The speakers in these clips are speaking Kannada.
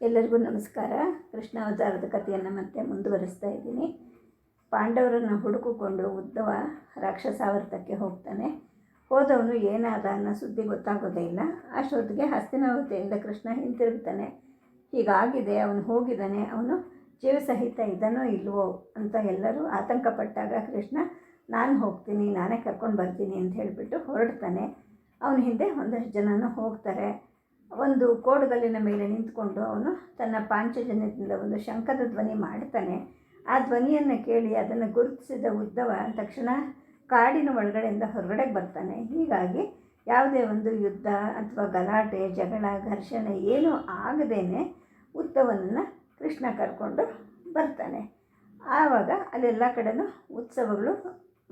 ಎಲ್ಲರಿಗೂ ನಮಸ್ಕಾರ. ಕೃಷ್ಣಾವತಾರದ ಕಥೆಯನ್ನು ಮತ್ತೆ ಮುಂದುವರಿಸ್ತಾ ಇದ್ದೀನಿ. ಪಾಂಡವರನ್ನು ಹುಡುಕಿಕೊಂಡು ಉದ್ದವ ರಾಕ್ಷಸಾವರ್ತಕ್ಕೆ ಹೋಗ್ತಾನೆ. ಹೋದವನು ಏನಾದ ಅನ್ನೋ ಸುದ್ದಿ ಗೊತ್ತಾಗೋದೇ ಇಲ್ಲ. ಅಷ್ಟೊತ್ತಿಗೆ ಹಸ್ತಿನಾವತಿಯಿಂದ ಕೃಷ್ಣ ಹಿಂತಿರುಗ್ತಾನೆ. ಹೀಗಾಗಿದೆ, ಅವನು ಹೋಗಿದ್ದಾನೆ. ಅವನು ಜೀವ ಸಹಿತ ಇದ್ದಾನೋ ಇಲ್ವೋ ಅಂತ ಎಲ್ಲರೂ ಆತಂಕಪಟ್ಟಾಗ ಕೃಷ್ಣ, ನಾನು ಹೋಗ್ತೀನಿ, ನಾನೇ ಕರ್ಕೊಂಡು ಬರ್ತೀನಿ ಅಂತ ಹೇಳಿಬಿಟ್ಟು ಹೊರಡ್ತಾನೆ. ಅವನ ಹಿಂದೆ ಒಂದಷ್ಟು ಜನನೂ ಹೋಗ್ತಾರೆ. ಒಂದು ಕೋಡುಗಲ್ಲಿನ ಮೇಲೆ ನಿಂತುಕೊಂಡು ಅವನು ತನ್ನ ಪಾಂಚಜನ್ಯದಿಂದ ಒಂದು ಶಂಖದ ಧ್ವನಿ ಮಾಡ್ತಾನೆ. ಆ ಧ್ವನಿಯನ್ನು ಕೇಳಿ ಅದನ್ನು ಗುರುತಿಸಿದ ಉದ್ದವ ತಕ್ಷಣ ಕಾಡಿನ ಒಳಗಡೆಯಿಂದ ಹೊರಗಡೆಗೆ ಬರ್ತಾನೆ. ಹೀಗಾಗಿ ಯಾವುದೇ ಒಂದು ಯುದ್ಧ ಅಥವಾ ಗಲಾಟೆ, ಜಗಳ, ಘರ್ಷಣೆ ಏನೂ ಆಗದೇನೆ ಉದ್ದವನನ್ನು ಕೃಷ್ಣ ಕರ್ಕೊಂಡು ಬರ್ತಾನೆ. ಆವಾಗ ಅಲ್ಲೆಲ್ಲ ಕಡೆನೂ ಉತ್ಸವಗಳು,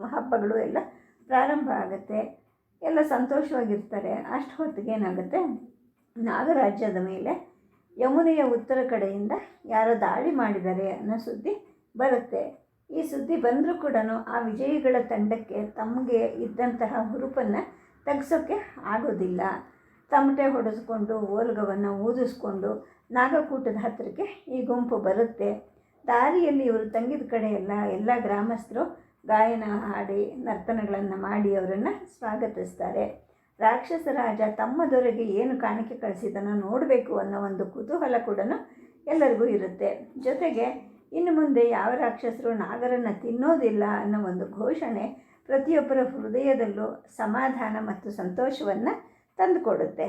ಹಬ್ಬಗಳು ಎಲ್ಲ ಪ್ರಾರಂಭ ಆಗುತ್ತೆ. ಎಲ್ಲ ಸಂತೋಷವಾಗಿರ್ತಾರೆ. ಅಷ್ಟು ಹೊತ್ತಿಗೆ ಏನಾಗುತ್ತೆ ನಾಗರಾಜ್ಯದ ಮೇಲೆ ಯಮುನೆಯ ಉತ್ತರ ಕಡೆಯಿಂದ ಯಾರೋ ದಾಳಿ ಮಾಡಿದ್ದಾರೆ ಅನ್ನೋ ಸುದ್ದಿ ಬರುತ್ತೆ. ಈ ಸುದ್ದಿ ಬಂದರೂ ಕೂಡ ಆ ವಿಜಯಿಗಳ ತಂಡಕ್ಕೆ ತಮಗೆ ಇದ್ದಂತಹ ಹುರುಪನ್ನು ತೆಗ್ಸೋಕ್ಕೆ ಆಗೋದಿಲ್ಲ. ತಮಟೆ ಹೊಡೆಸ್ಕೊಂಡು ಓಲ್ಗವನ್ನು ಊದಿಸ್ಕೊಂಡು ನಾಗಕೂಟದ ಹತ್ತಿರಕ್ಕೆ ಈ ಗುಂಪು ಬರುತ್ತೆ. ದಾರಿಯಲ್ಲಿ ಇವರು ತಂಗಿದ ಕಡೆ ಎಲ್ಲ ಎಲ್ಲ ಗ್ರಾಮಸ್ಥರು ಗಾಯನ ಹಾಡಿ ನರ್ತನಗಳನ್ನು ಮಾಡಿ ಅವರನ್ನು ಸ್ವಾಗತಿಸ್ತಾರೆ. ರಾಕ್ಷಸ ರಾಜ ತಮ್ಮ ದೊರೆಗೆ ಏನು ಕಾಣಿಕೆ ಕಳಿಸಿದನೋ ನೋಡಬೇಕು ಅನ್ನೋ ಒಂದು ಕುತೂಹಲ ಕೂಡ ಎಲ್ಲರಿಗೂ ಇರುತ್ತೆ. ಜೊತೆಗೆ ಇನ್ನು ಮುಂದೆ ಯಾವ ರಾಕ್ಷಸರು ನಾಗರನ್ನು ತಿನ್ನೋದಿಲ್ಲ ಅನ್ನೋ ಒಂದು ಘೋಷಣೆ ಪ್ರತಿಯೊಬ್ಬರ ಹೃದಯದಲ್ಲೂ ಸಮಾಧಾನ ಮತ್ತು ಸಂತೋಷವನ್ನು ತಂದುಕೊಡುತ್ತೆ.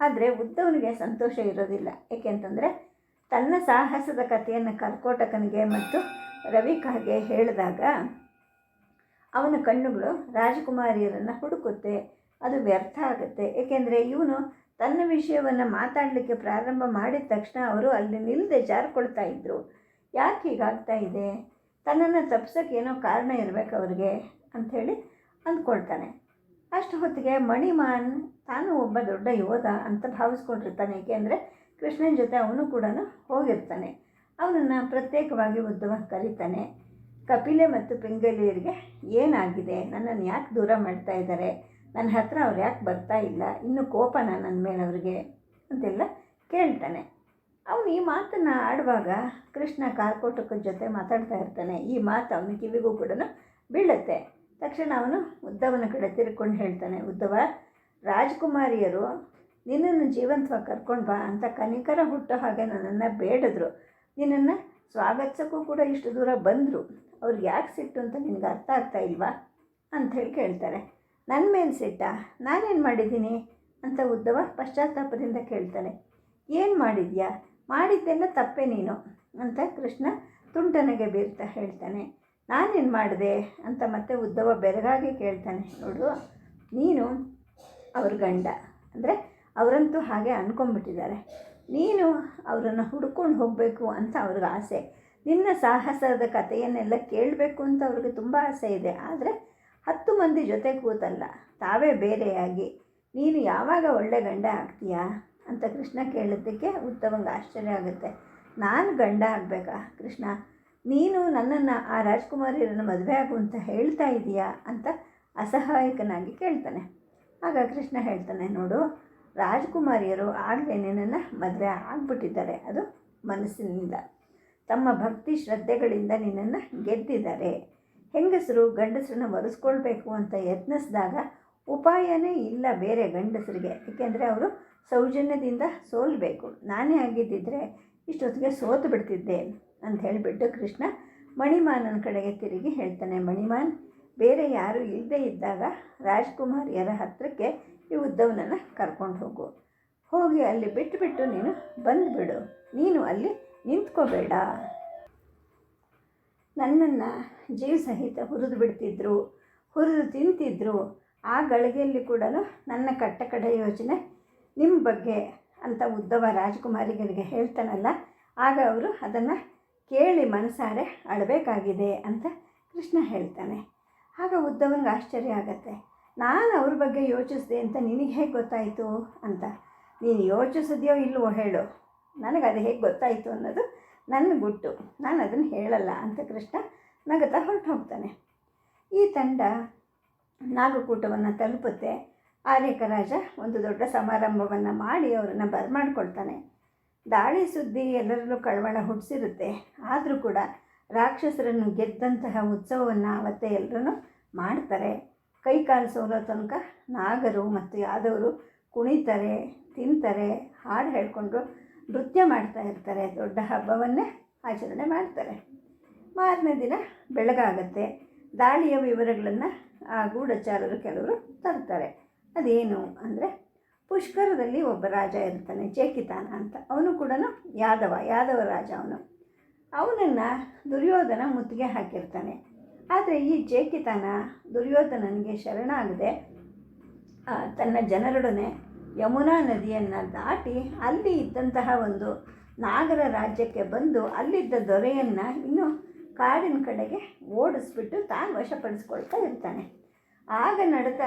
ಆದರೆ ಉದ್ದವನಿಗೆ ಸಂತೋಷ ಇರೋದಿಲ್ಲ. ಏಕೆಂತಂದರೆ ತನ್ನ ಸಾಹಸದ ಕಥೆಯನ್ನು ಕರ್ಕೋಟಕನಿಗೆ ಮತ್ತು ರವಿಕಾಗೆ ಹೇಳಿದಾಗ ಅವನ ಕಣ್ಣುಗಳು ರಾಜಕುಮಾರಿಯರನ್ನು ಹುಡುಕುತ್ತೆ. ಅದು ವ್ಯರ್ಥ ಆಗುತ್ತೆ. ಏಕೆಂದರೆ ಇವನು ತನ್ನ ವಿಷಯವನ್ನು ಮಾತಾಡಲಿಕ್ಕೆ ಪ್ರಾರಂಭ ಮಾಡಿದ ತಕ್ಷಣ ಅವರು ಅಲ್ಲಿ ನಿಲ್ಲದೆ ಜಾರ್ಕೊಳ್ತಾ ಇದ್ದರು ಯಾಕೆ ಹೀಗಾಗ್ತಾ ಇದೆ? ತನ್ನನ್ನು ತಪ್ಸೋಕ್ಕೆ ಏನೋ ಕಾರಣ ಇರಬೇಕು ಅವ್ರಿಗೆ ಅಂಥೇಳಿ ಅಂದ್ಕೊಳ್ತಾನೆ. ಅಷ್ಟು ಹೊತ್ತಿಗೆ ಮಣಿಮಾನ್, ತಾನು ಒಬ್ಬ ದೊಡ್ಡ ಯೋಧ ಅಂತ ಭಾವಿಸ್ಕೊಂಡಿರ್ತಾನೆ. ಏಕೆಂದರೆ ಕೃಷ್ಣನ ಜೊತೆ ಅವನು ಕೂಡ ಹೋಗಿರ್ತಾನೆ. ಅವನನ್ನು ಪ್ರತ್ಯೇಕವಾಗಿ ಉದ್ದವ ಕರೀತಾನೆ. ಕಪಿಲೆ ಮತ್ತು ಪಿಂಗಲಿಯರಿಗೆ ಏನಾಗಿದೆ? ನನ್ನನ್ನು ಯಾಕೆ ದೂರ ಮಾಡ್ತಾ ಇದ್ದಾರೆ ನನ್ನ ಹತ್ರ ಅವ್ರು ಯಾಕೆ ಬರ್ತಾ ಇಲ್ಲ, ಇನ್ನೂ ಕೋಪನ ನನ್ನ ಮೇಲೆ ಅವ್ರಿಗೆ ಅಂತೆಲ್ಲ ಕೇಳ್ತಾನೆ. ಅವನು ಈ ಮಾತನ್ನು ಆಡುವಾಗ ಕೃಷ್ಣ ಕಾರ್ಕೋಟಕ ಜೊತೆ ಮಾತಾಡ್ತಾ ಇರ್ತಾನೆ. ಈ ಮಾತು ಅವನ ಕಿವಿಗೂ ಕೂಡ ಬೀಳುತ್ತೆ. ತಕ್ಷಣ ಅವನು ಉದ್ದವನ ಕಡೆ ತಿರ್ಕೊಂಡು ಹೇಳ್ತಾನೆ, ಉದ್ದವ, ರಾಜಕುಮಾರಿಯರು ನಿನ್ನನ್ನು ಜೀವಂತವಾಗಿ ಕರ್ಕೊಂಡು ಬಾ ಅಂತ ಕನಿಕರ ಹುಟ್ಟೋ ಹಾಗೆ ನನ್ನನ್ನು ಬೇಡಿದ್ರು. ನಿನ್ನನ್ನು ಸ್ವಾಗತಿಸೋಕ್ಕೂ ಕೂಡ ಇಷ್ಟು ದೂರ ಬಂದರು. ಅವ್ರಿಗೆ ಯಾಕೆ ಸಿಟ್ಟು ಅಂತ ನಿನಗೆ ಅರ್ಥ ಆಗ್ತಾ ಇಲ್ವಾ? ಅಂಥೇಳಿ ಕೇಳ್ತಾರೆ. ನನ್ನ ಮೇಲೆ ಸಿಟ್ಟ, ನಾನೇನು ಮಾಡಿದ್ದೀನಿ? ಅಂತ ಉದ್ದವ ಪಶ್ಚಾತ್ತಾಪದಿಂದ ಕೇಳ್ತಾನೆ. ಏನು ಮಾಡಿದ್ಯಾ? ಮಾಡಿದ್ದೆಲ್ಲ ತಪ್ಪೆ ನೀನು, ಅಂತ ಕೃಷ್ಣ ತುಂಟನೆಗೆ ಬೀರ್ತಾ ಹೇಳ್ತಾನೆ. ನಾನೇನು ಮಾಡಿದೆ? ಅಂತ ಮತ್ತೆ ಉದ್ದವ ಬೆರಗಾಗಿ ಕೇಳ್ತಾನೆ. ನೋಡು, ನೀನು ಅವ್ರ ಗಂಡ. ಅಂದರೆ ಅವರಂತೂ ಹಾಗೆ ಅಂದ್ಕೊಂಡ್ಬಿಟ್ಟಿದ್ದಾರೆ ನೀನು ಅವರನ್ನು ಹುಡ್ಕೊಂಡು ಹೋಗಬೇಕು ಅಂತ ಅವ್ರಿಗೆ ಆಸೆ. ನಿನ್ನ ಸಾಹಸದ ಕಥೆಯನ್ನೆಲ್ಲ ಕೇಳಬೇಕು ಅಂತ ಅವ್ರಿಗೆ ತುಂಬ ಆಸೆ ಇದೆ. ಆದರೆ ಹತ್ತು ಮಂದಿ ಜೊತೆ ಕೂತಲ್ಲ, ತಾವೇ ಬೇರೆಯಾಗಿ. ನೀನು ಯಾವಾಗ ಒಳ್ಳೆ ಗಂಡ ಆಗ್ತೀಯಾ? ಅಂತ ಕೃಷ್ಣ ಕೇಳಿದ್ದಕ್ಕೆ ಉತ್ತಮಂಗೆ ಆಶ್ಚರ್ಯ ಆಗುತ್ತೆ. ನಾನು ಗಂಡ ಆಗಬೇಕಾ ಕೃಷ್ಣ? ನೀನು ನನ್ನನ್ನು ಆ ರಾಜ್ಕುಮಾರಿಯರನ್ನು ಮದುವೆ ಆಗು ಅಂತ ಹೇಳ್ತಾ ಇದೀಯಾ ಅಂತ ಅಸಹಾಯಕನಾಗಿ ಕೇಳ್ತಾನೆ. ಆಗ ಕೃಷ್ಣ ಹೇಳ್ತಾನೆ, ನೋಡು, ರಾಜ್ಕುಮಾರಿಯರು ಆಗಲೇ ನಿನ್ನನ್ನು ಮದುವೆ ಆಗಿಬಿಟ್ಟಿದ್ದಾರೆ, ಅದು ಮನಸ್ಸಿನಿಂದ. ತಮ್ಮ ಭಕ್ತಿ ಶ್ರದ್ಧೆಗಳಿಂದ ನಿನ್ನನ್ನು ಗೆದ್ದಿದ್ದಾರೆ. ಹೆಂಗಸರು ಗಂಡಸರನ್ನ ಒರೆಸ್ಕೊಳ್ಬೇಕು ಅಂತ ಯತ್ನಿಸಿದಾಗ ಉಪಾಯನೇ ಇಲ್ಲ ಬೇರೆ ಗಂಡಸರಿಗೆ. ಏಕೆಂದರೆ ಅವರು ಸೌಜನ್ಯದಿಂದ ಸೋಲ್ಬೇಕು. ನಾನೇ ಆಗಿದ್ದಿದ್ರೆ ಇಷ್ಟೊತ್ತಿಗೆ ಸೋತು ಬಿಡ್ತಿದ್ದೆ ಅಂತ ಹೇಳಿಬಿಟ್ಟು ಕೃಷ್ಣ ಮಣಿಮಾನನ ಕಡೆಗೆ ತಿರುಗಿ ಹೇಳ್ತಾನೆ, ಮಣಿಮಾನ್, ಬೇರೆ ಯಾರೂ ಇಲ್ಲದೆ ಇದ್ದಾಗ ರಾಜ್ಕುಮಾರಿಯರ ಹತ್ತಿರಕ್ಕೆ ಈ ಉದ್ದವನನ್ನು ಕರ್ಕೊಂಡು ಹೋಗು. ಹೋಗಿ ಅಲ್ಲಿ ಬಿಟ್ಟುಬಿಟ್ಟು ನೀನು ಬಂದುಬಿಡು. ನೀನು ಅಲ್ಲಿ ನಿಂತ್ಕೋಬೇಡ. ನನ್ನನ್ನು ಜೀವ ಸಹಿತ ಹುರಿದು ಬಿಡ್ತಿದ್ರು, ಹುರಿದು ತಿಂತಿದ್ರು, ಆ ಗಳಿಗೆಯಲ್ಲಿ ಕೂಡ ನನ್ನ ಕಟ್ಟ ಕಡೆ ಯೋಚನೆ ನಿಮ್ಮ ಬಗ್ಗೆ ಅಂತ ಉದ್ದವ ರಾಜಕುಮಾರಿಗಳಿಗೆ ಹೇಳ್ತಾನಲ್ಲ, ಆಗ ಅವರು ಅದನ್ನು ಕೇಳಿ ಮನಸಾರೆ ಅಳಬೇಕಾಗಿದೆ ಅಂತ ಕೃಷ್ಣ ಹೇಳ್ತಾನೆ. ಆಗ ಉದ್ದವನಿಗೆ ಆಶ್ಚರ್ಯ ಆಗತ್ತೆ. ನಾನು ಅವ್ರ ಬಗ್ಗೆ ಯೋಚಿಸಿದೆ ಅಂತ ನಿನಗೆ ಹೇಗೆ ಗೊತ್ತಾಯಿತು ಅಂತ. ನೀನು ಯೋಚಿಸಿದ್ಯೋ ಇಲ್ಲವೋ ಹೇಳು. ನನಗೆ ಅದು ಹೇಗೆ ಗೊತ್ತಾಯಿತು ಅನ್ನೋದು ನನ್ನ ಗುಟ್ಟು, ನಾನು ಅದನ್ನು ಹೇಳಲ್ಲ ಅಂತ ಕೃಷ್ಣ ನಗತ ಹೊರಟು ಹೋಗ್ತಾನೆ. ಈ ತಂಡ ನಾಗಕೂಟವನ್ನು ತಲುಪುತ್ತೆ. ಆರ್ಯಕ ರಾಜ ಒಂದು ದೊಡ್ಡ ಸಮಾರಂಭವನ್ನು ಮಾಡಿ ಅವರನ್ನು ಬರಮಾಡ್ಕೊಳ್ತಾನೆ ದಾಳಿ ಸುದ್ದಿ ಎಲ್ಲರಲ್ಲೂ ಕಳವಳ ಹುಟ್ಟಿಸಿರುತ್ತೆ. ಆದರೂ ಕೂಡ ರಾಕ್ಷಸರನ್ನು ಗೆದ್ದಂತಹ ಉತ್ಸವವನ್ನು ಅವತ್ತೇ ಎಲ್ಲರೂ ಮಾಡ್ತಾರೆ. ಕೈ ಕಾಲು ಸೋಲೋ ತನಕ ನಾಗರು ಮತ್ತು ಯಾದವರು ಕುಣಿತಾರೆ, ತಿಂತಾರೆ, ಹಾಡು ಹೇಳ್ಕೊಂಡು ನೃತ್ಯ ಮಾಡ್ತಾ ಇರ್ತಾರೆ, ದೊಡ್ಡ ಹಬ್ಬವನ್ನೇ ಆಚರಣೆ ಮಾಡ್ತಾರೆ. ಮಾರನೇ ದಿನ ಬೆಳಗಾಗತ್ತೆ. ದಾಳಿಯ ವಿವರಗಳನ್ನು ಆ ಗೂಢಚಾರರು ಕೆಲವರು ತರ್ತಾರೆ. ಅದೇನು ಅಂದರೆ, ಪುಷ್ಕರದಲ್ಲಿ ಒಬ್ಬ ರಾಜ ಇರ್ತಾನೆ, ಚೇಕಿತಾನ ಅಂತ. ಅವನು ಕೂಡ ಯಾದವ ಯಾದವ ರಾಜ ಅವನು. ಅವನನ್ನು ದುರ್ಯೋಧನ ಮುತ್ತಿಗೆ ಹಾಕಿರ್ತಾನೆ. ಆದರೆ ಈ ಚೇಕಿತಾನ ದುರ್ಯೋಧನನಿಗೆ ಶರಣಾಗದೆ ತನ್ನ ಜನರೊಡನೆ ಯಮುನಾ ನದಿಯನ್ನು ದಾಟಿ ಅಲ್ಲಿ ಇದ್ದಂತಹ ಒಂದು ನಾಗರ ರಾಜ್ಯಕ್ಕೆ ಬಂದು ಅಲ್ಲಿದ್ದ ದೊರೆಯನ್ನು ಇನ್ನು ಕಾಡಿನ ಕಡೆಗೆ ಓಡಿಸ್ಬಿಟ್ಟು ತಾನು ವಶಪಡಿಸ್ಕೊಳ್ತಾ ಇರ್ತಾನೆ. ಆಗ ನಡೆದ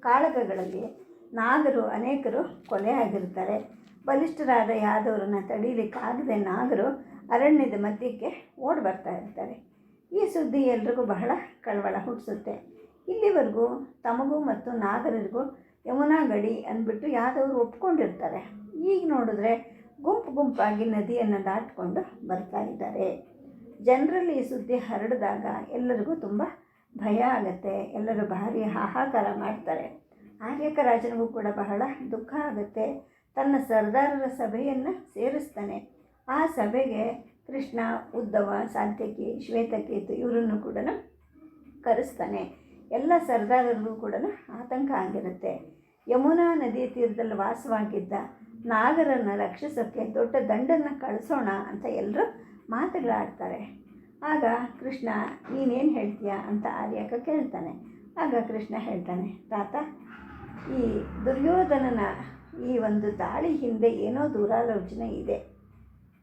ಕಾಳಗಗಳಲ್ಲಿ ನಾಗರು ಅನೇಕರು ಕೊಲೆ ಆಗಿರ್ತಾರೆ. ಬಲಿಷ್ಠರಾದ ಯಾದವರನ್ನು ತಡೀಲಿಕ್ಕಾಗದೆ ನಾಗರು ಅರಣ್ಯದ ಮಧ್ಯಕ್ಕೆ ಓಡಿ ಬರ್ತಾ ಇರ್ತಾರೆ. ಈ ಸುದ್ದಿ ಎಲ್ರಿಗೂ ಬಹಳ ಕಳವಳ ಹುಟ್ಟಿಸುತ್ತೆ. ಇಲ್ಲಿವರೆಗೂ ತಮಗೂ ಮತ್ತು ನಾಗರಿಗೂ ಯಮುನಾ ಗಡಿ ಅಂದ್ಬಿಟ್ಟು ಯಾದವರು ಒಪ್ಕೊಂಡಿರ್ತಾರೆ. ಈಗ ನೋಡಿದ್ರೆ ಗುಂಪು ಗುಂಪಾಗಿ ನದಿಯನ್ನು ದಾಟಿಕೊಂಡು ಬರ್ತಾ ಇದ್ದಾರೆ. ಜನರಲ್ಲಿ ಈ ಸುದ್ದಿ ಹರಡಿದಾಗ ಎಲ್ಲರಿಗೂ ತುಂಬ ಭಯ ಆಗುತ್ತೆ, ಎಲ್ಲರೂ ಭಾರಿ ಹಾಹಾಕಾರ ಮಾಡ್ತಾರೆ. ಆರ್ಯಕ ರಾಜನಿಗೂ ಕೂಡ ಬಹಳ ದುಃಖ ಆಗುತ್ತೆ. ತನ್ನ ಸರ್ದಾರರ ಸಭೆಯನ್ನು ಸೇರಿಸ್ತಾನೆ. ಆ ಸಭೆಗೆ ಕೃಷ್ಣ, ಉದ್ದವ ಸಾಂತ್ಯಕಿ ಶ್ವೇತಕೇತು ಇವರನ್ನು ಕೂಡ ಕರೆಸ್ತಾನೆ. ಎಲ್ಲ ಸರ್ದಾರರಿಗೂ ಕೂಡ ಆತಂಕ ಆಗಿರುತ್ತೆ. ಯಮುನಾ ನದಿ ತೀರದಲ್ಲಿ ವಾಸವಾಗಿದ್ದ ನಾಗರನ್ನು ರಕ್ಷಿಸೋಕ್ಕೆ ದೊಡ್ಡ ದಂಡನ್ನು ಕಳಿಸೋಣ ಅಂತ ಎಲ್ಲರೂ ಮಾತುಗಳಾಡ್ತಾರೆ. ಆಗ ಕೃಷ್ಣ, ನೀನೇನು ಹೇಳ್ತೀಯ ಅಂತ ಆರ್ಯಕ ಕೇಳ್ತಾನೆ. ಆಗ ಕೃಷ್ಣ ಹೇಳ್ತಾನೆ, ತಾತ, ಈ ದುರ್ಯೋಧನನ ಈ ಒಂದು ದಾಳಿ ಹಿಂದೆ ಏನೋ ದೂರಾಲೋಚನೆ ಇದೆ.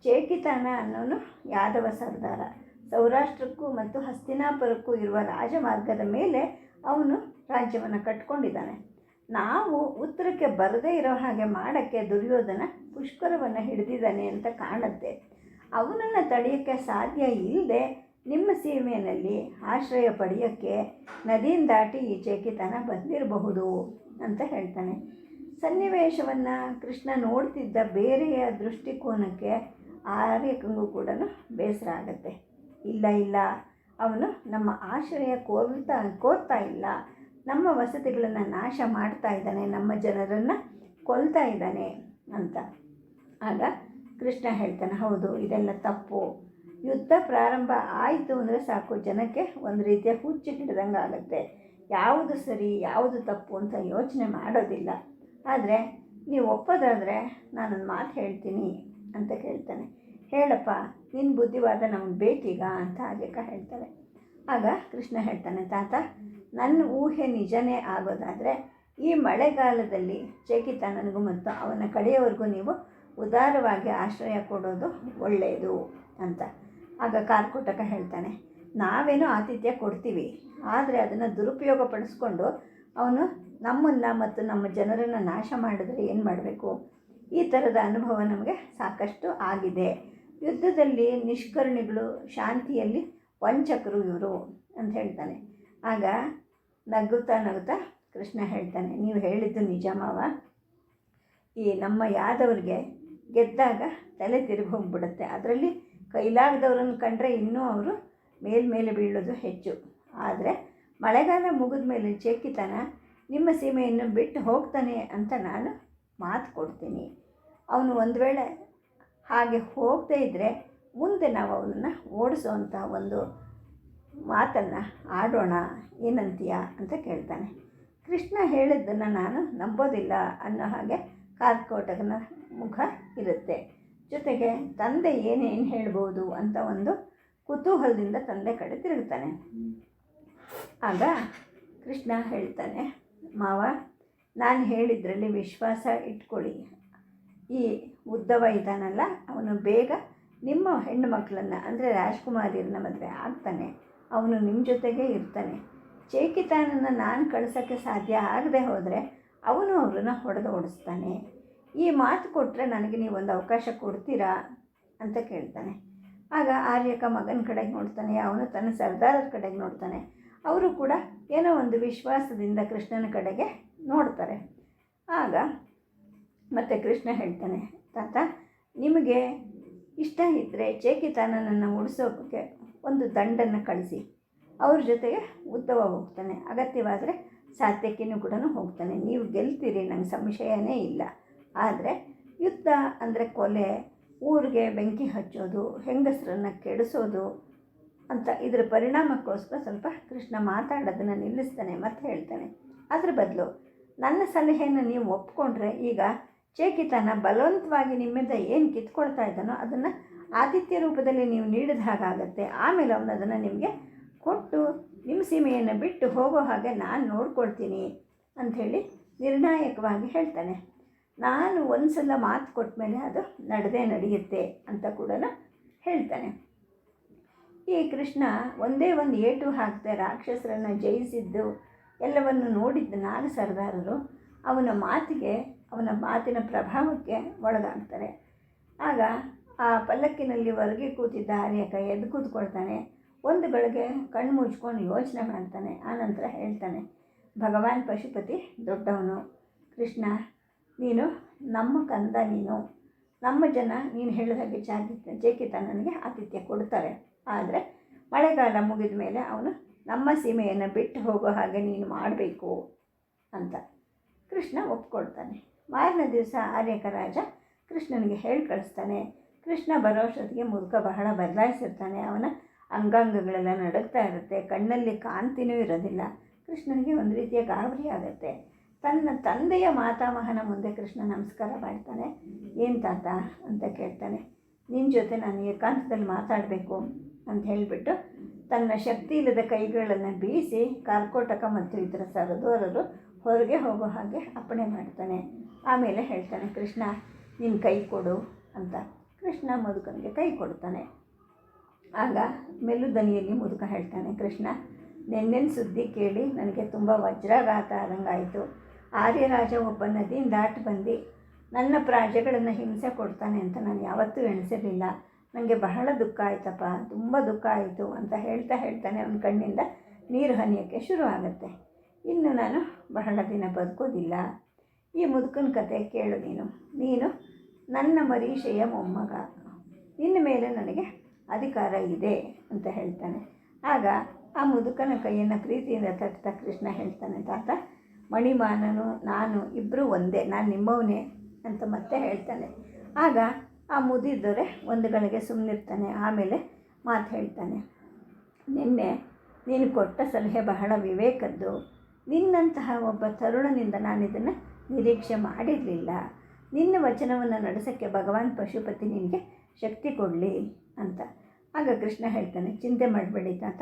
ಚೇಕಿತಾನ ಅನ್ನೋನು ಯಾದವ ಸರ್ದಾರ. ಸೌರಾಷ್ಟ್ರಕ್ಕೂ ಮತ್ತು ಹಸ್ತಿನಾಪುರಕ್ಕೂ ಇರುವ ರಾಜಮಾರ್ಗದ ಮೇಲೆ ಅವನು ರಾಜ್ಯವನ್ನು ಕಟ್ಕೊಂಡಿದ್ದಾನೆ. ನಾವು ಉತ್ತರಕ್ಕೆ ಬರದೇ ಇರೋ ಹಾಗೆ ಮಾಡೋಕ್ಕೆ ದುರ್ಯೋಧನ ಪುಷ್ಕರವನ್ನು ಹಿಡಿದಿದ್ದಾನೆ ಅಂತ ಕಾಣುತ್ತೆ. ಅವನನ್ನು ತಡೆಯೋಕ್ಕೆ ಸಾಧ್ಯ ಇಲ್ಲದೆ ನಿಮ್ಮ ಸೀಮೆಯಲ್ಲಿ ಆಶ್ರಯ ಪಡೆಯೋಕ್ಕೆ ನದಿಯಿಂದ ದಾಟಿ ಈ ಚೇಕಿತನ ಬಂದಿರಬಹುದು ಅಂತ ಹೇಳ್ತಾನೆ. ಸನ್ನಿವೇಶವನ್ನು ಕೃಷ್ಣ ನೋಡ್ತಿದ್ದ ಬೇರೆಯ ದೃಷ್ಟಿಕೋನಕ್ಕೆ ಆರ್ಯಕಂಗೂ ಕೂಡ ಬೇಸರ ಆಗುತ್ತೆ. ಇಲ್ಲ ಇಲ್ಲ. ಅವನು ನಮ್ಮ ಆಶ್ರಯ ಕೋರ್ತಾ ಕೋರ್ತಾ ಇಲ್ಲ. ನಮ್ಮ ವಸತಿಗಳನ್ನು ನಾಶ ಮಾಡ್ತಾ ಇದ್ದಾನೆ, ನಮ್ಮ ಜನರನ್ನು ಕೊಲ್ತಾ ಇದ್ದಾನೆ ಅಂತ. ಆಗ ಕೃಷ್ಣ ಹೇಳ್ತಾನೆ, ಹೌದು, ಇದೆಲ್ಲ ತಪ್ಪು. ಯುದ್ಧ ಪ್ರಾರಂಭ ಆಯಿತು ಅಂದರೆ ಸಾಕು, ಜನಕ್ಕೆ ಒಂದು ರೀತಿಯ ಹುಚ್ಚು ಹಿಡ್ದಂಗೆ ಆಗುತ್ತೆ. ಯಾವುದು ಸರಿ, ಯಾವುದು ತಪ್ಪು ಅಂತ ಯೋಚನೆ ಮಾಡೋದಿಲ್ಲ. ಆದರೆ ನೀವು ಒಪ್ಪೋದಾದರೆ ನಾನೊಂದು ಮಾತು ಹೇಳ್ತೀನಿ ಅಂತ ಕೇಳ್ತಾನೆ. ಹೇಳಪ್ಪ ನಿನ್ನ ಬುದ್ಧಿವಾದ ನಮ್ಗೆ ಬೇಕೀಗ ಅಂತ ಆರ್ಯಕ ಹೇಳ್ತಾರೆ ಆಗ ಕೃಷ್ಣ ಹೇಳ್ತಾನೆ, ತಾತ, ನನ್ನ ಊಹೆ ನಿಜನೇ ಆಗೋದಾದರೆ ಈ ಮಳೆಗಾಲದಲ್ಲಿ ಚೇಕಿತ ನನಗೂ ಮತ್ತು ಅವನ ಕಡೆಯವರೆಗೂ ನೀವು ಉದಾರವಾಗಿ ಆಶ್ರಯ ಕೊಡೋದು ಒಳ್ಳೆಯದು ಅಂತ. ಆಗ ಕಾರ್ಕುಟಕ ಹೇಳ್ತಾನೆ, ನಾವೇನೋ ಆತಿಥ್ಯ ಕೊಡ್ತೀವಿ, ಆದರೆ ಅದನ್ನು ದುರುಪಯೋಗ ಪಡಿಸ್ಕೊಂಡು ಅವನು ನಮ್ಮನ್ನು ಮತ್ತು ನಮ್ಮ ಜನರನ್ನು ನಾಶ ಮಾಡಿದ್ರೆ ಏನು ಮಾಡಬೇಕು? ಈ ಥರದ ಅನುಭವ ನಮಗೆ ಸಾಕಷ್ಟು ಆಗಿದೆ. ಯುದ್ಧದಲ್ಲಿ ನಿಷ್ಕರ್ಣಿಗಳು ಶಾಂತಿಯಲ್ಲಿ ವಂಚಕರು ಇವರು ಅಂತ ಹೇಳ್ತಾನೆ. ಆಗ ನಗುತ್ತಾ ನಗುತ್ತಾ ಕೃಷ್ಣ ಹೇಳ್ತಾನೆ, ನೀವು ಹೇಳಿದ್ದು ನಿಜ ಮಾವ. ಈ ನಮ್ಮ ಯಾದವ್ರಿಗೆ ಗೆದ್ದಾಗ ತಲೆ ತಿರುಗಿ ಹೋಗ್ಬಿಡುತ್ತೆ. ಅದರಲ್ಲಿ ಕೈಲಾಗದವ್ರನ್ನ ಕಂಡ್ರೆ ಇನ್ನೂ ಅವರು ಮೇಲ್ಮೇಲೆ ಬೀಳೋದು ಹೆಚ್ಚು. ಆದರೆ ಮಳೆಗಾಲ ಮುಗಿದ ಮೇಲೆ ಚೇಕಿತನ ನಿಮ್ಮ ಸೀಮೆಯನ್ನು ಬಿಟ್ಟು ಹೋಗ್ತಾನೆ ಅಂತ ನಾನು ಮಾತು ಕೊಡ್ತೀನಿ. ಅವನು ಒಂದು ವೇಳೆ ಹಾಗೆ ಹೋಗದೇ ಇದ್ದರೆ ಮುಂದೆ ನಾವು ಅವನನ್ನು ಓಡಿಸೋವಂಥ ಒಂದು ಮಾತನ್ನು ಆಡೋಣ, ಏನಂತೀಯ ಅಂತ ಕೇಳ್ತಾನೆ. ಕೃಷ್ಣ ಹೇಳಿದ್ದನ್ನು ನಾನು ನಂಬೋದಿಲ್ಲ ಅನ್ನೋ ಹಾಗೆ ಕಾರ್ಕೋಟಕನ ಮುಖ ಇರುತ್ತೆ. ಜೊತೆಗೆ ತಂದೆ ಏನೇನು ಹೇಳ್ಬೋದು ಅಂತ ಒಂದು ಕುತೂಹಲದಿಂದ ತಂದೆ ಕಡೆ ತಿರುಗ್ತಾನೆ. ಆಗ ಕೃಷ್ಣ ಹೇಳ್ತಾನೆ, ಮಾವ, ನಾನು ಹೇಳಿದ್ರಲ್ಲಿ ವಿಶ್ವಾಸ ಇಟ್ಕೊಳ್ಳಿ. ಈ ಉದ್ದವ ಇದ್ದಾನಲ್ಲ, ಅವನು ಬೇಗ ನಿಮ್ಮ ಹೆಣ್ಣು ಮಕ್ಕಳನ್ನು, ಅಂದರೆ ರಾಜ್ಕುಮಾರಿಯರನ್ನ ಮದುವೆ ಆಗ್ತಾನೆ. ಅವನು ನಿಮ್ಮ ಜೊತೆಗೆ ಇರ್ತಾನೆ. ಚೇಕಿತಾನನ್ನು ನಾನು ಕಳ್ಸೋಕ್ಕೆ ಸಾಧ್ಯ ಆಗದೆ ಹೋದರೆ ಅವನು ಅವ್ರನ್ನ ಹೊಡೆದು ಓಡಿಸ್ತಾನೆ ಈ ಮಾತು ಕೊಟ್ಟರೆ ನನಗೆ ನೀವು ಒಂದು ಅವಕಾಶ ಕೊಡ್ತೀರಾ ಅಂತ ಕೇಳ್ತಾನೆ. ಆಗ ಆರ್ಯಕ ಮಗನ ಕಡೆಗೆ ನೋಡ್ತಾನೆ, ಅವನು ತನ್ನ ಸರ್ದಾರರ ಕಡೆಗೆ ನೋಡ್ತಾನೆ. ಅವರು ಕೂಡ ಏನೋ ಒಂದು ವಿಶ್ವಾಸದಿಂದ ಕೃಷ್ಣನ ಕಡೆಗೆ ನೋಡ್ತಾರೆ. ಕೃಷ್ಣ ಹೇಳ್ತಾನೆ, ತಾತ, ನಿಮಗೆ ಇಷ್ಟ ಇದ್ದರೆ ಚೇಕಿತಾನನನ್ನು ಉಳಿಸೋಕ್ಕೆ ಒಂದು ದಂಡನ್ನು ಕಳಿಸಿ. ಅವ್ರ ಜೊತೆಗೆ ಉದ್ದವ ಹೋಗ್ತಾನೆ. ಅಗತ್ಯವಾದರೆ ಸಾತ್ಯಕಿನೂ ಕೂಡ ಹೋಗ್ತಾನೆ. ನೀವು ಗೆಲ್ತೀರಿ, ನಂಗೆ ಸಂಶಯನೇ ಇಲ್ಲ. ಆದರೆ ಯುದ್ಧ ಅಂದರೆ ಕೊಲೆ, ಊರಿಗೆ ಬೆಂಕಿ ಹಚ್ಚೋದು, ಹೆಂಗಸರನ್ನು ಕೆಡಿಸೋದು ಅಂತ ಇದರ ಪರಿಣಾಮಕ್ಕೋಸ್ಕರ ಸ್ವಲ್ಪ ಕೃಷ್ಣ ಮಾತಾಡೋದನ್ನು ನಿಲ್ಲಿಸ್ತಾನೆ ಮತ್ತು ಹೇಳ್ತಾನೆ. ಅದ್ರ ಬದಲು ನನ್ನ ಸಲಹೆಯನ್ನು ನೀವು ಒಪ್ಕೊಂಡ್ರೆ ಈಗ ಚೇಕಿತನ ಬಲವಂತವಾಗಿ ನಿಮ್ಮಿಂದ ಏನು ಕಿತ್ಕೊಳ್ತಾ ಇದ್ದಾನೋ ಅದನ್ನು ಆದಿತ್ಯ ರೂಪದಲ್ಲಿ ನೀವು ನೀಡಿದ ಹಾಗಾಗತ್ತೆ. ಆಮೇಲೆ ಅವನು ಅದನ್ನು ನಿಮಗೆ ಕೊಟ್ಟು ನಿಮ್ಮ ಸೀಮೆಯನ್ನು ಬಿಟ್ಟು ಹೋಗೋ ಹಾಗೆ ನಾನು ನೋಡ್ಕೊಳ್ತೀನಿ ಅಂಥೇಳಿ ನಿರ್ಣಾಯಕವಾಗಿ ಹೇಳ್ತಾನೆ. ನಾನು ಒಂದು ಸಲ ಮಾತು ಕೊಟ್ಟ ಮೇಲೆ ಅದು ನಡೆದೇ ನಡೆಯುತ್ತೆ ಅಂತ ಕೂಡ ಹೇಳ್ತಾನೆ. ಈ ಕೃಷ್ಣ ಒಂದೇ ಒಂದು ಏಟು ಹಾಕ್ತೆ ರಾಕ್ಷಸರನ್ನು ಜಯಿಸಿದ್ದು ಎಲ್ಲವನ್ನು ನೋಡಿದ್ದ ನಾಗ ಸರ್ದಾರರು ಅವನ ಮಾತಿಗೆ ಅವನ ಮಾತಿನ ಪ್ರಭಾವಕ್ಕೆ ಒಳಗಾಗ್ತಾರೆ. ಆಗ ಆ ಪಲ್ಲಕ್ಕಿನಲ್ಲಿ ಹೊರಗೆ ಕೂತಿದ್ದ ಆರ್ಯಕ ಎದ್ದು ಕೂತ್ಕೊಳ್ತಾನೆ. ಒಂದು ಬೆಳಗ್ಗೆ ಕಣ್ಣು ಮುಚ್ಕೊಂಡು ಯೋಚನೆ ಮಾಡ್ತಾನೆ. ಆನಂತರ ಹೇಳ್ತಾನೆ, ಭಗವಾನ್ ಪಶುಪತಿ ದೊಡ್ಡವನು. ಕೃಷ್ಣ, ನೀನು ನಮ್ಮ ಕಂದ ನೀನು. ನಮ್ಮ ಜನ ನೀನು ಹೇಳಿದ ಹಾಗೆ ಚಾಕಿತ ಚೇಕಿತ ನನಗೆ ಆತಿಥ್ಯ ಕೊಡ್ತಾರೆ. ಆದರೆ ಮಳೆಗಾಲ ಮುಗಿದ ಮೇಲೆ ಅವನು ನಮ್ಮ ಸೀಮೆಯನ್ನು ಬಿಟ್ಟು ಹೋಗೋ ಹಾಗೆ ನೀನು ಮಾಡಬೇಕು ಅಂತ ಕೃಷ್ಣ ಒಪ್ಕೊಳ್ತಾನೆ. ಮಾರನೇ ದಿವಸ ಆರ್ಯಕ ರಾಜ ಕೃಷ್ಣನಿಗೆ ಹೇಳಿ ಕಳಿಸ್ತಾನೆ. ಕೃಷ್ಣ ಬರೋಷ್ಟೊತ್ತಿಗೆ ಮುದುಕ ಬಹಳ ಬದಲಾಯಿಸಿರ್ತಾನೆ. ಅವನ ಅಂಗಾಂಗಗಳೆಲ್ಲ ನಡುಗ್ತಾ ಇರುತ್ತೆ. ಕಣ್ಣಲ್ಲಿ ಕಾಂತಿನೂ ಇರೋದಿಲ್ಲ. ಕೃಷ್ಣನಿಗೆ ಒಂದು ರೀತಿಯ ಗಾಬರಿ ಆಗುತ್ತೆ. ತನ್ನ ತಂದೆಯ ಮಾತಾಮಹನ ಮುಂದೆ ಕೃಷ್ಣ ನಮಸ್ಕಾರ ಮಾಡ್ತಾನೆ. ಏನು ತಾತ ಅಂತ ಕೇಳ್ತಾನೆ. ನಿನ್ನ ಜೊತೆ ನಾನು ಏಕಾಂತದಲ್ಲಿ ಮಾತಾಡಬೇಕು ಅಂತ ಹೇಳಿಬಿಟ್ಟು ತನ್ನ ಶಕ್ತಿ ಇಲ್ಲದ ಕೈಗಳನ್ನು ಬೀಸಿ ಕಾರ್ಕೋಟಕ ಮತ್ತು ಇತರ ಸರದೋರರು ಹೊರಗೆ ಹೋಗೋ ಹಾಗೆ ಅಪ್ಪಣೆ ಮಾಡ್ತಾನೆ. ಆಮೇಲೆ ಹೇಳ್ತಾನೆ, ಕೃಷ್ಣ ನಿನ್ನ ಕೈ ಕೊಡು ಅಂತ. ಕೃಷ್ಣ ಮುದುಕನಿಗೆ ಕೈ ಕೊಡ್ತಾನೆ. ಆಗ ಮೆಲ್ಲುದನಿಯಲ್ಲಿ ಮುದುಕ ಹೇಳ್ತಾನೆ, ಕೃಷ್ಣ, ನೆನ್ನೆನ ಸುದ್ದಿ ಕೇಳಿ ನನಗೆ ತುಂಬ ವಜ್ರಾಘಾತ ಆದಂಗಾಯಿತು. ಆರ್ಯರಾಜ ಒಬ್ಬ ನದಿಯಿಂದ ದಾಟಿ ಬಂದು. ನನ್ನ ಪ್ರಾಜೆಗಳನ್ನು ಹಿಂಸೆ ಕೊಡ್ತಾನೆ ಅಂತ ನಾನು ಯಾವತ್ತೂ ಎಣಿಸಿರಲಿಲ್ಲ ನನಗೆ ಬಹಳ ದುಃಖ ಆಯ್ತಪ್ಪ, ತುಂಬ ದುಃಖ ಆಯಿತು ಅಂತ ಹೇಳ್ತಾ ಹೇಳ್ತಾನೆ ಅವನ ಕಣ್ಣಿಂದ ನೀರು ಹನಿಯೋಕ್ಕೆ ಶುರು ಆಗುತ್ತೆ ಇನ್ನು ನಾನು ಬಹಳ ದಿನ ಬದುಕೋದಿಲ್ಲ. ಈ ಮುದುಕನ ಕತೆ ಕೇಳು ನೀನು. ನೀನು ನನ್ನ ಮರೀಷೆಯ ಮೊಮ್ಮಗ. ನಿನ್ನ ಮೇಲೆ ನನಗೆ ಅಧಿಕಾರ ಇದೆ ಅಂತ ಹೇಳ್ತಾನೆ. ಆಗ ಆ ಮುದುಕನ ಕೈಯನ್ನು ಪ್ರೀತಿಯಿಂದ ತಟ್ತಾ ಕೃಷ್ಣ ಹೇಳ್ತಾನೆ, ತಾತ, ಮಣಿಮಾನನು, ನಾನು ಇಬ್ಬರು ಒಂದೇ, ನಾನು ನಿಮ್ಮವನೇ ಅಂತ ಮತ್ತೆ ಹೇಳ್ತಾನೆ. ಆಗ ಆ ಮುದಿದ್ದರೆ ಒಂದು ಗಳಿಗೆ ಸುಮ್ಮನಿರ್ತಾನೆ ಆಮೇಲೆ ಮಾತು ಹೇಳ್ತಾನೆ. ನಿನ್ನೆ ನೀನು ಕೊಟ್ಟ ಸಲಹೆ ಬಹಳ ವಿವೇಕದ್ದು. ನಿನ್ನಂತಹ ಒಬ್ಬ ತರುಣನಿಂದ ನಾನು ಇದನ್ನು ನಿರೀಕ್ಷೆ ಮಾಡಿರಲಿಲ್ಲ. ನಿನ್ನ ವಚನವನ್ನು ನಡೆಸೋಕ್ಕೆ ಭಗವಾನ್ ಪಶುಪತಿ ನಿನಗೆ ಶಕ್ತಿ ಕೊಡಲಿ ಅಂತ. ಆಗ ಕೃಷ್ಣ ಹೇಳ್ತಾನೆ, ಚಿಂತೆ ಮಾಡಬೇಡಿ ತಾತ,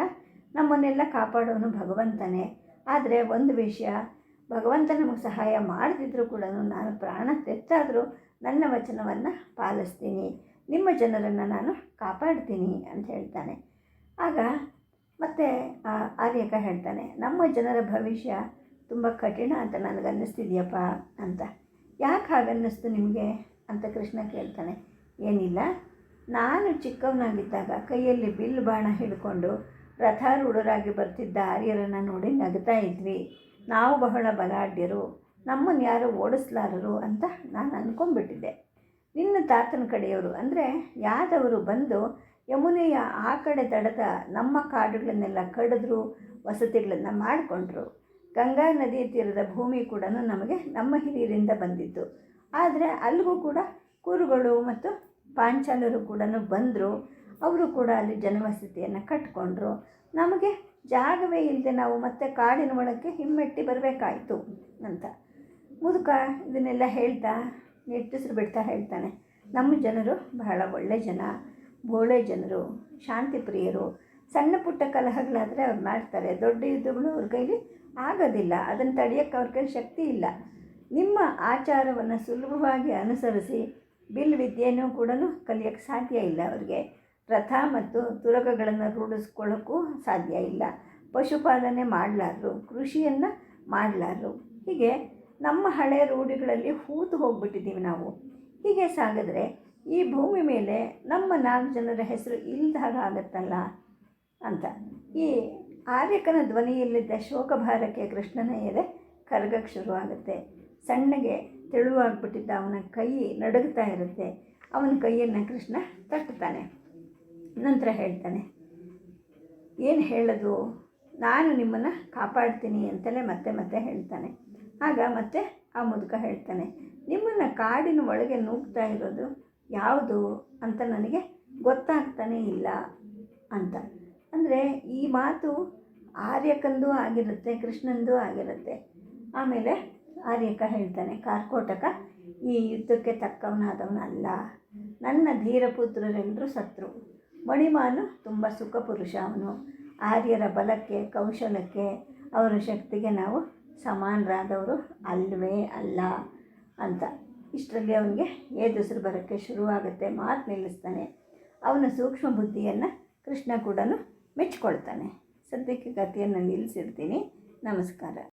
ನಮ್ಮನ್ನೆಲ್ಲ ಕಾಪಾಡೋನು ಭಗವಂತನೇ ಆದರೆ ಒಂದು ವಿಷಯ ಭಗವಂತ ನಮಗೆ ಸಹಾಯ ಮಾಡದಿದ್ದರೂ ಕೂಡ ನಾನು ಪ್ರಾಣ ತೆತ್ತಾದರೂ ನನ್ನ ವಚನವನ್ನು ಪಾಲಿಸ್ತೀನಿ. ನಿಮ್ಮ ಜನರನ್ನು ನಾನು ಕಾಪಾಡ್ತೀನಿ ಅಂತ ಹೇಳ್ತಾನೆ. ಆಗ ಮತ್ತೆ ಆರ್ಯಕ ಹೇಳ್ತಾನೆ, ನಮ್ಮ ಜನರ ಭವಿಷ್ಯ ತುಂಬ ಕಠಿಣ ಅಂತ ನನಗೆ ಅನ್ನಿಸ್ತಿದ್ಯಪ್ಪ ಅಂತ. ಯಾಕೆ ಹಾಗನ್ನಿಸ್ತು ನಿಮಗೆ? ಅಂತ ಕೃಷ್ಣ ಕೇಳ್ತಾನೆ, ಏನಿಲ್ಲ. ನಾನು ಚಿಕ್ಕವನಾಗಿದ್ದಾಗ ಕೈಯಲ್ಲಿ ಬಿಲ್ಲು ಬಾಣ ಹಿಡ್ಕೊಂಡು ರಥಾರೂಢರಾಗಿ ಬರ್ತಿದ್ದ ಆರ್ಯರನ್ನು ನೋಡಿ ನಗ್ತಾ ಇದ್ವಿ. ನಾವು ಬಹಳ ಬಲಾಢ್ಯರು. ನಮ್ಮನ್ನು ಯಾರು ಓಡಿಸ್ಲಾರರು ಅಂತ ನಾನು ಅಂದ್ಕೊಂಡ್ಬಿಟ್ಟಿದ್ದೆ ನಿನ್ನ ತಾತನ ಕಡೆಯವರು ಅಂದರೆ ಯಾದವರು ಬಂದು ಯಮುನೆಯ ಆ ಕಡೆ ದಡದ ನಮ್ಮ ಕಾಡುಗಳನ್ನೆಲ್ಲ ಕಡಿದ್ರು, ವಸತಿಗಳನ್ನು ಮಾಡಿಕೊಂಡ್ರು. ಗಂಗಾ ನದಿ ತೀರದ ಭೂಮಿ ಕೂಡ ನಮಗೆ ನಮ್ಮ ಹಿರಿಯರಿಂದ ಬಂದಿತ್ತು. ಆದರೆ ಅಲ್ಲಿಗೂ ಕೂಡ ಕುರುಗಳು ಮತ್ತು ಪಾಂಚಾಲರು ಕೂಡ ಬಂದರು. ಅವರು ಕೂಡ ಅಲ್ಲಿ ಜನವಸತಿಯನ್ನು ಕಟ್ಕೊಂಡ್ರು. ನಮಗೆ ಜಾಗವೇ ಇಲ್ಲದೆ ನಾವು ಮತ್ತೆ ಕಾಡಿನ ಒಳಕ್ಕೆ ಹಿಮ್ಮೆಟ್ಟಿ ಬರಬೇಕಾಯಿತು ಅಂತ. ಮುದುಕ ಇದನ್ನೆಲ್ಲ ಹೇಳ್ತಾ, ನಿಟ್ಟುಸಿರು ಬಿಡ್ತಾ ಹೇಳ್ತಾನೆ. ನಮ್ಮ ಜನರು ಬಹಳ ಒಳ್ಳೆ ಜನ. ಬೋಳೆ ಜನರು, ಶಾಂತಿ ಪ್ರಿಯರು, ಸಣ್ಣ ಪುಟ್ಟ ಕಲಹಗಳಾದರೆ ಅವ್ರು ಮಾಡ್ತಾರೆ. ದೊಡ್ಡ ಯುದ್ಧಗಳು ಅವ್ರ ಕೈಲಿ ಆಗೋದಿಲ್ಲ. ಅದನ್ನು ತಡೆಯೋಕ್ಕೆ ಅವ್ರ ಕೈಲಿ ಶಕ್ತಿ ಇಲ್ಲ. ನಿಮ್ಮ ಆಚಾರವನ್ನು ಸುಲಭವಾಗಿ ಅನುಸರಿಸಿ ಬಿಲ್ ವಿದ್ಯೆಯೂ ಕೂಡ ಕಲಿಯೋಕ್ಕೆ ಸಾಧ್ಯ ಇಲ್ಲ ಅವ್ರಿಗೆ. ರಥ ಮತ್ತು ತುರಗಗಳನ್ನು ರೂಢಿಸ್ಕೊಳ್ಳೋಕ್ಕೂ ಸಾಧ್ಯ ಇಲ್ಲ. ಪಶುಪಾಲನೆ ಮಾಡಲಾರರು, ಕೃಷಿಯನ್ನು ಮಾಡಲಾರರು. ಹೀಗೆ ನಮ್ಮ ಹಳೆಯ ರೂಢಿಗಳಲ್ಲಿ ಹೂತು ಹೋಗ್ಬಿಟ್ಟಿದ್ದೀವಿ ನಾವು. ಹೀಗೆ ಸಾಗಿದ್ರೆ ಈ ಭೂಮಿ ಮೇಲೆ ನಮ್ಮ ನಾಲ್ಕು ಜನರ ಹೆಸರು ಇಲ್ಲದ ಹಾಗೆ ಆಗತ್ತಲ್ಲ ಅಂತ. ಈ ಆರ್ಯಕನ ಧ್ವನಿಯಲ್ಲಿದ್ದ ಶೋಕಭಾರಕ್ಕೆ ಕೃಷ್ಣನ ಎದೆ ಕರಗಕ್ಕೆ ಶುರುವಾಗುತ್ತೆ. ಸಣ್ಣಗೆ ತೆಳುವಾಗ್ಬಿಟ್ಟಿದ್ದ ಅವನ ಕೈ ನಡುಗ್ತಾ ಇರುತ್ತೆ. ಅವನ ಕೈಯನ್ನು ಕೃಷ್ಣ ತಟ್ಟುತ್ತಾನೆ. ನಂತರ ಹೇಳ್ತಾನೆ, ಏನು ಹೇಳೋದು? ನಾನು ನಿಮ್ಮನ್ನು ಕಾಪಾಡ್ತೀನಿ ಅಂತಲೇ ಮತ್ತೆ ಮತ್ತೆ ಹೇಳ್ತಾನೆ. ಆಗ ಮತ್ತೆ ಆ ಮುದುಕ ಹೇಳ್ತಾನೆ, ನಿಮ್ಮನ್ನು ಕಾಡಿನ ಒಳಗೆ ನೂಗ್ತಾ ಇರೋದು ಯಾವುದು ಅಂತ ನನಗೆ ಗೊತ್ತಾಗ್ತಾನೇ ಇಲ್ಲ ಅಂತ. ಅಂದರೆ ಈ ಮಾತು ಆರ್ಯಕಂದು ಆಗಿರುತ್ತೆ, ಕೃಷ್ಣಂದು ಆಗಿರುತ್ತೆ. ಆಮೇಲೆ ಆರ್ಯಕ ಹೇಳ್ತಾನೆ, ಕಾರ್ಕೋಟಕ, ಈ ಯುದ್ಧಕ್ಕೆ ತಕ್ಕವನಾದವನಲ್ಲ. ನನ್ನ ಧೀರಪುತ್ರರೆಲ್ಲರೂ ಸತ್ರು ಮಣಿಮಾನು ತುಂಬ ಸುಖ ಪುರುಷ ಅವನು. ಆರ್ಯರ ಬಲಕ್ಕೆ, ಕೌಶಲಕ್ಕೆ ಅವರ ಶಕ್ತಿಗೆ ನಾವು ಸಮಾನರಾದವರು ಅಲ್ವೇ ಅಲ್ಲ ಅಂತ. ಇಷ್ಟರಲ್ಲಿ ಅವನಿಗೆ ಏದುಸಿರು ಬರೋಕ್ಕೆ ಶುರುವಾಗುತ್ತೆ. ಮಾತು ನಿಲ್ಲಿಸ್ತಾನೆ. ಅವನ ಸೂಕ್ಷ್ಮ ಬುದ್ಧಿಯನ್ನು ಕೃಷ್ಣ ಕೂಡ ಮೆಚ್ಚಿಕೊಳ್ತಾನೆ. ಸದ್ಯಕ್ಕೆ ಕಥೆಯನ್ನು ನಿಲ್ಲಿಸಿರ್ತೀನಿ. ನಮಸ್ಕಾರ.